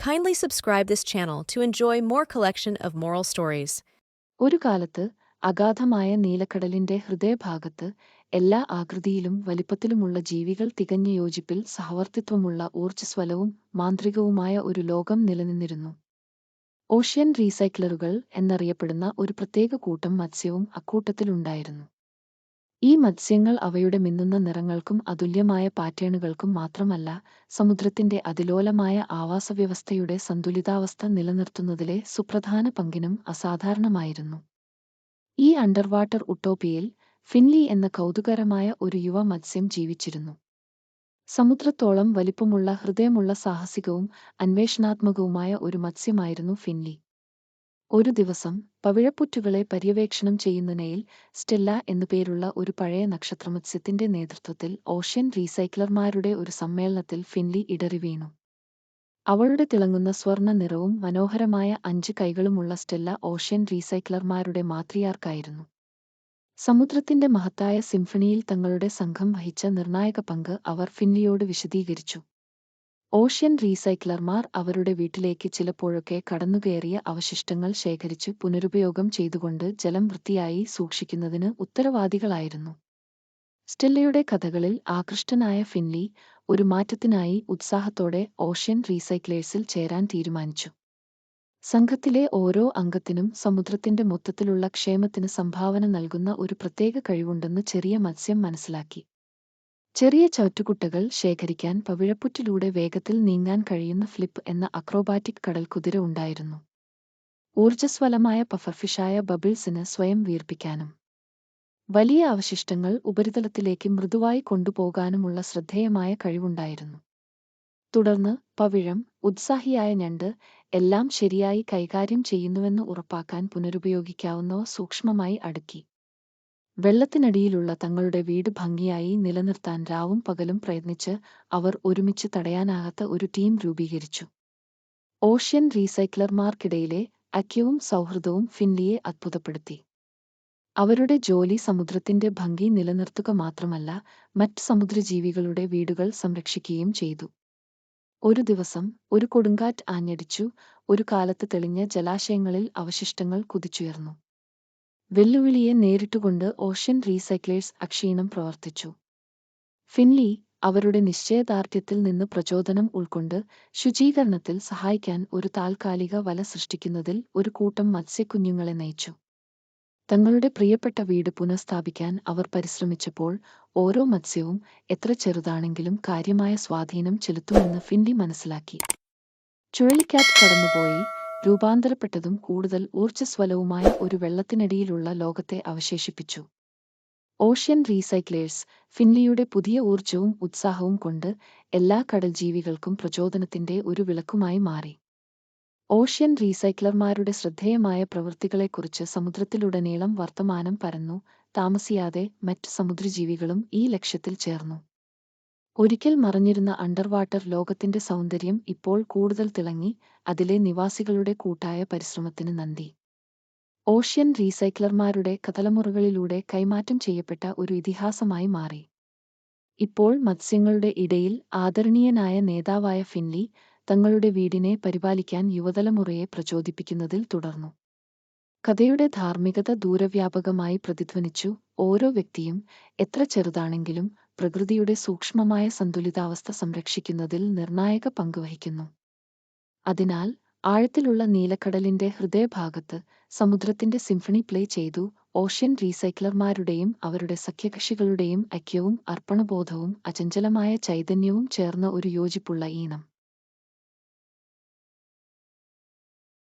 Kindly subscribe this channel to enjoy more collection of moral stories. ഒരു കാലത്ത് അഗാധമായ നീലക്കടലിന്റെ ഹൃദയഭാഗത്ത് എല്ലാ ആകൃതിയിലും വലിപ്പത്തിലുമുള്ള ജീവികൾ തികഞ്ഞ യോജിപ്പിൽ സഹവർത്തിത്വമുള്ള ഊർജ്ജസ്വലവും മാന്ത്രികവുമായ ഒരു ലോകം നിലനിന്നിരുന്നു ഓഷ്യൻ റീസൈക്ലറുകൾ എന്നറിയപ്പെടുന്ന ഒരു പ്രത്യേക കൂട്ടം മത്സ്യവും അക്കൂട്ടത്തിലുണ്ടായിരുന്നു ഈ മത്സ്യങ്ങൾ അവയുടെ മിന്നുന്ന നിറങ്ങൾക്കും അതുല്യമായ പാറ്റേണുകൾക്കും മാത്രമല്ല സമുദ്രത്തിന്റെ അതിലോലമായ ആവാസവ്യവസ്ഥയുടെ സന്തുലിതാവസ്ഥ നിലനിർത്തുന്നതിലെ സുപ്രധാന പങ്കിനും അസാധാരണമായിരുന്നു. ഈ അണ്ടർവാട്ടർ ഉട്ടോപ്പിയയിൽ ഫിൻലി എന്ന കൗതുകരമായ ഒരു യുവ മത്സ്യം ജീവിച്ചിരുന്നു. സമുദ്രത്തോളം വലിപ്പമുള്ള ഹൃദയമുള്ള സാഹസികവും അന്വേഷണാത്മകവുമായ ഒരു മത്സ്യമായിരുന്നു ഫിൻലി. ഒരു ദിവസം പവിഴപ്പുറ്റുകളെ പര്യവേക്ഷണം ചെയ്യുന്നതിനയിൽ സ്റ്റെല്ല എന്നുപേരുള്ള ഒരു പഴയ നക്ഷത്രമത്സ്യത്തിന്റെ നേതൃത്വത്തിൽ ഓഷ്യൻ റീസൈക്ലർമാരുടെ ഒരു സമ്മേളനത്തിൽ ഫിൻലി ഇടറി വീണു. അവളുടെ തിളങ്ങുന്ന സ്വർണ നിറവും മനോഹരമായ അഞ്ച് കൈകളുമുള്ള സ്റ്റെല്ല ഓഷ്യൻ റീസൈക്ലർമാരുടെ മാത്രിയാർക്കായിരുന്നു. സമുദ്രത്തിന്റെ മഹത്തായ സിംഫണിയിൽ തങ്ങളുടെ സംഘം വഹിച്ച നിർണായക പങ്ക് അവർ ഫിൻലിയോട് വിശദീകരിച്ചു. ഓഷ്യൻ റീസൈക്ലർമാർ അവരുടെ വീട്ടിലേക്ക് ചിലപ്പോഴൊക്കെ കടന്നുകയറിയ അവശിഷ്ടങ്ങൾ ശേഖരിച്ച് പുനരുപയോഗം ചെയ്തുകൊണ്ട് ജലം വൃത്തിയായി സൂക്ഷിക്കുന്നതിന് ഉത്തരവാദികളായിരുന്നു. സ്റ്റെല്ലയുടെ കഥകളിൽ ആകൃഷ്ടനായ ഫിൻലി ഒരു മാറ്റത്തിനായി ഉത്സാഹത്തോടെ ഓഷ്യൻ റീസൈക്ലേഴ്സിൽ ചേരാൻ തീരുമാനിച്ചു. സംഘത്തിലെ ഓരോ അംഗത്തിനും സമുദ്രത്തിന്റെ മൊത്തത്തിലുള്ള ക്ഷേമത്തിന് സംഭാവന നൽകുന്ന ഒരു പ്രത്യേക കഴിവുണ്ടെന്ന് ചെറിയ മത്സ്യം മനസ്സിലാക്കി. ചെറിയ ചവറ്റുകുട്ടകൾ ശേഖരിക്കാൻ പവിഴപ്പുറ്റിലൂടെ വേഗത്തിൽ നീങ്ങാൻ കഴിയുന്ന ഫ്ലിപ്പ് എന്ന അക്രോബാറ്റിക് കടൽക്കുതിര ഉണ്ടായിരുന്നു. ഊർജസ്വലമായ പഫർഫിഷായ ബബിൾസിന് സ്വയം വീർപ്പിക്കാനും വലിയ അവശിഷ്ടങ്ങൾ ഉപരിതലത്തിലേക്ക് മൃദുവായി കൊണ്ടുപോകാനുമുള്ള ശ്രദ്ധേയമായ കഴിവുണ്ടായിരുന്നു. തുടർന്ന് പവിഴം ഉത്സാഹിയായ ഞണ്ട് എല്ലാം ശരിയായി കൈകാര്യം ചെയ്യുന്നുവെന്ന് ഉറപ്പാക്കാൻ പുനരുപയോഗിക്കാവുന്നവ സൂക്ഷ്മമായി അടുക്കി. വെള്ളത്തിനടിയിലുള്ള തങ്ങളുടെ വീട് ഭംഗിയായി നിലനിർത്താൻ രാവും പകലും പ്രയത്നിച്ച് അവർ ഒരുമിച്ച് തടയാനാകാത്ത ഒരു ടീം രൂപീകരിച്ചു. ഓഷ്യൻ റീസൈക്ലർമാർക്കിടയിലെ ഐക്യവും സൗഹൃദവും ഫിൻലിയെ അത്ഭുതപ്പെടുത്തി. അവരുടെ ജോലി സമുദ്രത്തിന്റെ ഭംഗി നിലനിർത്തുക മാത്രമല്ല മറ്റ് സമുദ്രജീവികളുടെ വീടുകൾ സംരക്ഷിക്കുകയും ചെയ്തു. ഒരു ദിവസം ഒരു കൊടുങ്കാറ്റ് ആഞ്ഞടിച്ചു ഒരു കാലത്ത് തെളിഞ്ഞ ജലാശയങ്ങളിൽ അവശിഷ്ടങ്ങൾ കുതിച്ചുയർന്നു. വെല്ലുവിളിയെ നേരിട്ടുകൊണ്ട് ഓഷ്യൻ റീസൈക്ലേഴ്സ് അക്ഷീണം പ്രവർത്തിച്ചു. ഫിൻലി അവരുടെ നിശ്ചയദാർഢ്യത്തിൽ നിന്ന് പ്രചോദനം ഉൾക്കൊണ്ട് ശുചീകരണത്തിൽ സഹായിക്കാൻ ഒരു താൽക്കാലിക വല സൃഷ്ടിക്കുന്നതിൽ ഒരു കൂട്ടം മത്സ്യക്കുഞ്ഞുങ്ങളെ നയിച്ചു. തങ്ങളുടെ പ്രിയപ്പെട്ട വീട് പുനഃസ്ഥാപിക്കാൻ അവർ പരിശ്രമിച്ചപ്പോൾ ഓരോ മത്സ്യവും എത്ര ചെറുതാണെങ്കിലും കാര്യമായ സ്വാധീനം ചെലുത്തുമെന്ന് ഫിൻലി മനസ്സിലാക്കി. ചുഴലിക്കാറ്റ് കടന്നുപോയി രൂപാന്തരപ്പെട്ടതും കൂടുതൽ ഊർജസ്വലവുമായ ഒരു വെള്ളത്തിനടിയിലുള്ള ലോകത്തെ അവശേഷിപ്പിച്ചു. ഓഷ്യൻ റീസൈക്ലേഴ്സ് ഫിൻലിയുടെ പുതിയ ഊർജവും ഉത്സാഹവും കൊണ്ട് എല്ലാ കടൽ ജീവികൾക്കും പ്രചോദനത്തിന്റെ ഒരു വിളക്കുമായി മാറി. ഓഷ്യൻ റീസൈക്ലർമാരുടെ ശ്രദ്ധേയമായ പ്രവൃത്തികളെക്കുറിച്ച് സമുദ്രത്തിലുടനീളം വർത്തമാനം പരന്നു താമസിയാതെ മറ്റ് സമുദ്രജീവികളും ഈ ലക്ഷ്യത്തിൽ ചേർന്നു. ഒരിക്കൽ മറഞ്ഞിരുന്ന അണ്ടർവാട്ടർ ലോകത്തിന്റെ സൗന്ദര്യം ഇപ്പോൾ കൂടുതൽ തിളങ്ങി അതിലെ നിവാസികളുടെ കൂട്ടായ പരിശ്രമത്തിന് നന്ദി. ഓഷ്യൻ റീസൈക്ലർമാരുടെ കതലമുറകളിലൂടെ കൈമാറ്റം ചെയ്യപ്പെട്ട ഒരു ഇതിഹാസമായി മാറി. ഇപ്പോൾ മത്സ്യങ്ങളുടെ ഇടയിൽ ആദരണീയനായ നേതാവായ ഫിൻലി തങ്ങളുടെ വീടിനെ പരിപാലിക്കാൻ യുവതലമുറയെ പ്രചോദിപ്പിക്കുന്നതിൽ തുടർന്നു. കഥയുടെ ധാർമ്മികത ദൂരവ്യാപകമായി പ്രതിധ്വനിച്ചു ഓരോ വ്യക്തിയും എത്ര ചെറുതാണെങ്കിലും പ്രകൃതിയുടെ സൂക്ഷ്മമായ സന്തുലിതാവസ്ഥ സംരക്ഷിക്കുന്നതിൽ നിർണായക പങ്കുവഹിക്കുന്നു അതിനാൽ ആഴത്തിലുള്ള നീലക്കടലിന്റെ ഹൃദയഭാഗത്ത് സമുദ്രത്തിന്റെ സിംഫണി പ്ലേ ചെയ്തു ഓഷ്യൻ റീസൈക്ലർമാരുടെയും അവരുടെ സഖ്യകക്ഷികളുടെയും ഐക്യവും അർപ്പണബോധവും അചഞ്ചലമായ ചൈതന്യവും ചേർന്ന ഒരു യോജിപ്പുള്ള ഈണം.